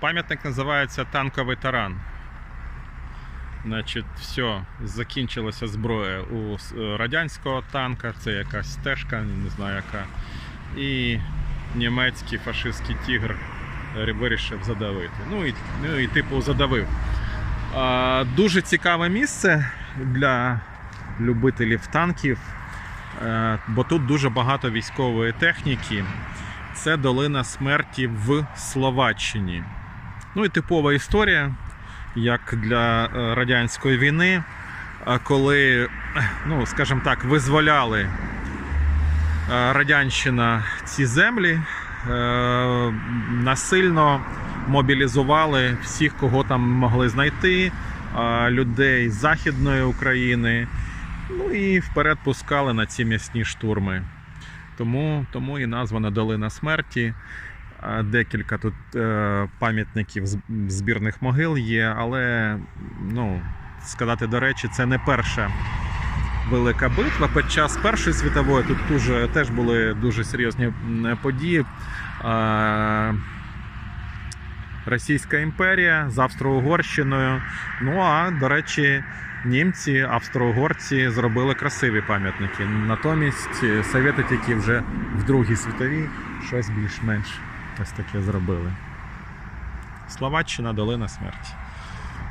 Пам'ятник називається Танковий таран. Значить, все, закінчилася зброя у е, радянського танка, це якась стежка, не знаю яка. І німецький фашистський тігр вирішив задавити. Ну і, ну, і типу задавив. А, дуже цікаве місце для любителів танків, е, бо тут дуже багато військової техніки. Це долина смерті в Словаччині. Ну і типова історія, як для е, радянської війни, е, коли, ну, скажімо так, визволяли е, Радянщина ці землі, насильно мобілізували всіх, кого там могли знайти, людей з Західної України. Ну і вперед пускали на ці м'ясні штурми. Тому, тому і названа Долина смерті. Декілька тут е, пам'ятників збірних могил є, але ну, сказати до речі, це не перша велика битва. Під час Першої світової тут дуже, теж були дуже серйозні події. Російська імперія з Австро-Угорщиною. Ну а до речі, німці, австро-угорці зробили красиві пам'ятники. Натомість е, совєти тільки вже в Другій світовій щось більш-менш ось таке зробили. Словаччина долина смерті.